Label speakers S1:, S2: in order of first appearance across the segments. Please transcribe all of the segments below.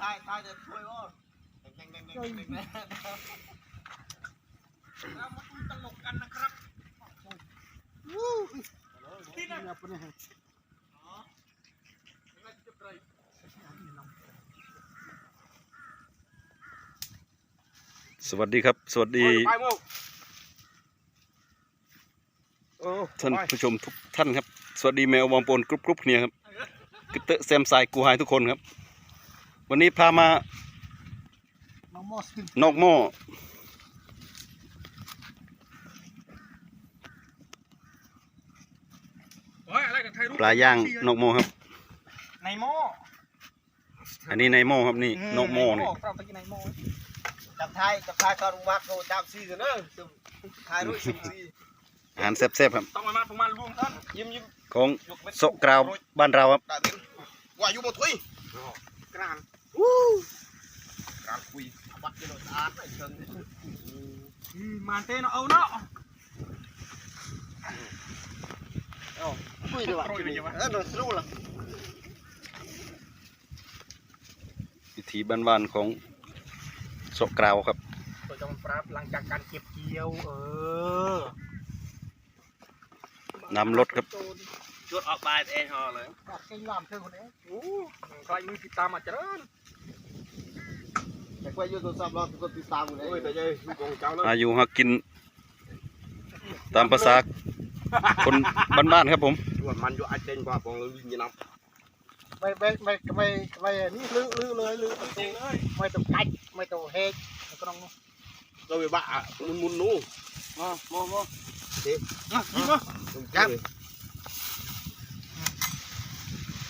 S1: ทายทายจะช่วยว่าเด้งเด้งเด้งเด้งเด้งเด้ง
S2: เรามาดูตลกกันนะครับ
S3: สวัสดีครับ สวัสดี
S2: ไปโมกโอ้
S3: ท่านผู้ชมทุกท่านครับ สวัสดีแมวบองปนกรุ๊ปกรุ๊ปเนี่ยครับกระเตอะแซมไซกูไฮทุกคนครับ วันนี้พามา
S1: น้องมอสติน
S3: นอกหม้อ
S2: โอ้ยอะไรกับไทยรูป
S3: ปลาย่างนอกหม้อครับ
S2: ในหม้อ
S3: อันนี้ในหม้อครับนี่นอกหม้อนี่
S2: เราไปกินในหม้อ
S1: จับทายจับทายตอนวักโดจับซีกันเนอะทายรู้สิซี
S3: อาหารแซ่บๆครับ
S2: ต้องมามาประมาณรวมท่านยิ้มยิ้ม
S3: ของโซะกราวบ้านเราครับ
S1: ตาดินว่าอยู่บนถ้วย
S2: กลาง
S1: การ คุยวัดกิโลสะอาดไม่เชิง
S2: อืมมาเต้นเอาเนาะ
S1: คุยดีกว่าเออโดนสู้ละ
S3: วิธีบ้านๆของโซะกราวครับ
S2: ตัวจอมปราบหลังจากการเก็บเกี่ยวเออนำ
S3: รถครับ
S1: จุดออกไปเองฮอเลย
S2: บอกเก่งลามเธอคนนี้โอ้ใครมีติดตามมาเจริญ
S1: อยู่ตัวซับรอบตัวติดตามอยู่เลย
S2: แต่ยัยลูกของเจ้าเลย
S3: อายุหากิน ตามภาษาคนบ้านๆครับผม
S1: มันอยู่อาเจนกว่าปองเลยวิ่งยัน
S4: ไม่ไม่ไม่ไม่ไม่นี่ลื้อลื้อเลยลื้อประตูไม่ต้องกัดไม่ต้องเฮกก็ต้อง
S1: เราไปบ้ามุนมุนนู้
S2: มามามา
S1: เอ๊ะ
S2: อะยิ้มมา
S1: จับ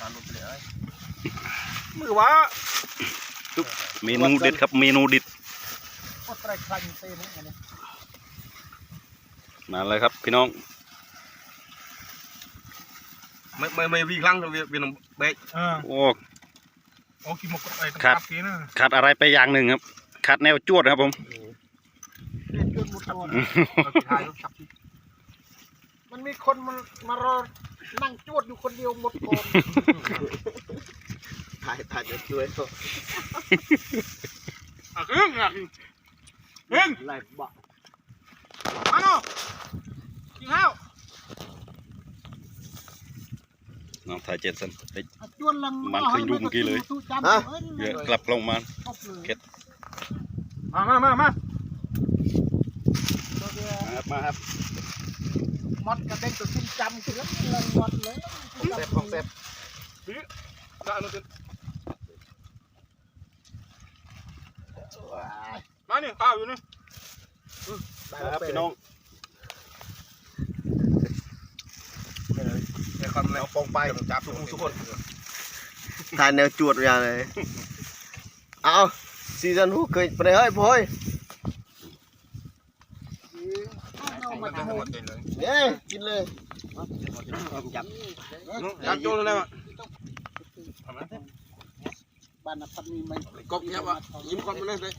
S1: การลงเลย
S2: มือว่า
S3: เมนูเด็ดครับเมนูเด็ด
S4: ก็ไตรคลังเต้นี่อันนี้
S3: มาเลยครับพี่น้อง
S1: ไม่ไม่ไม่วิ่งครั้งเราเวียนเบรก
S2: อ่า
S3: โอ้
S2: โอ้กินหมกไอ้ตะ
S3: ครับ
S2: กีนะ
S3: ขาดอะไรไปอย่างหนึ่งครับขาดแนวจวดครับผม
S4: เรียนจนหมดตัว
S2: เราไปถ่ายรูปจับ
S4: มันมีคนมามารอนั่งจวดอยู่คนเดียวหมดก่อน
S1: ถ่ายถ่ายจะช่วยเขา
S2: อะครึ่งอะครึ่ง
S1: ไล่บ้า
S2: มาเนาะกินข้าว
S3: น้องถ่ายเจ็ดสันไป
S4: จวดลัง
S3: มันเคยดูเมื่อกี้เลย
S4: ตู้จำเอ้ย
S3: เดี๋ยวกลับกล้องมา
S4: ครบเลย
S3: เก็ต
S2: มามามามา
S4: ตัวเดียว
S3: มาครับ
S4: มดกระเด็นตัวตุ้มจำคือแล้วลังมดเลย
S1: เซฟของเซฟ
S2: ได้อนุทิน มาเนี่ยข้าวอยู่นี่
S3: ครับพี่น้อง
S1: ไอ้คนเอาปองไปจับทุกคนถ่ายแนวจวดอย่างเลยเอาซีซันฮูเคยไปเฮ้ยพอย
S4: เอามาทำหมด
S1: เนี่ยกินเลยจับ
S2: จับโจรเลยว่ะ
S4: บ้านนับปันมีไหม
S2: กบเงียบอะยิ้มก่อนมาเลย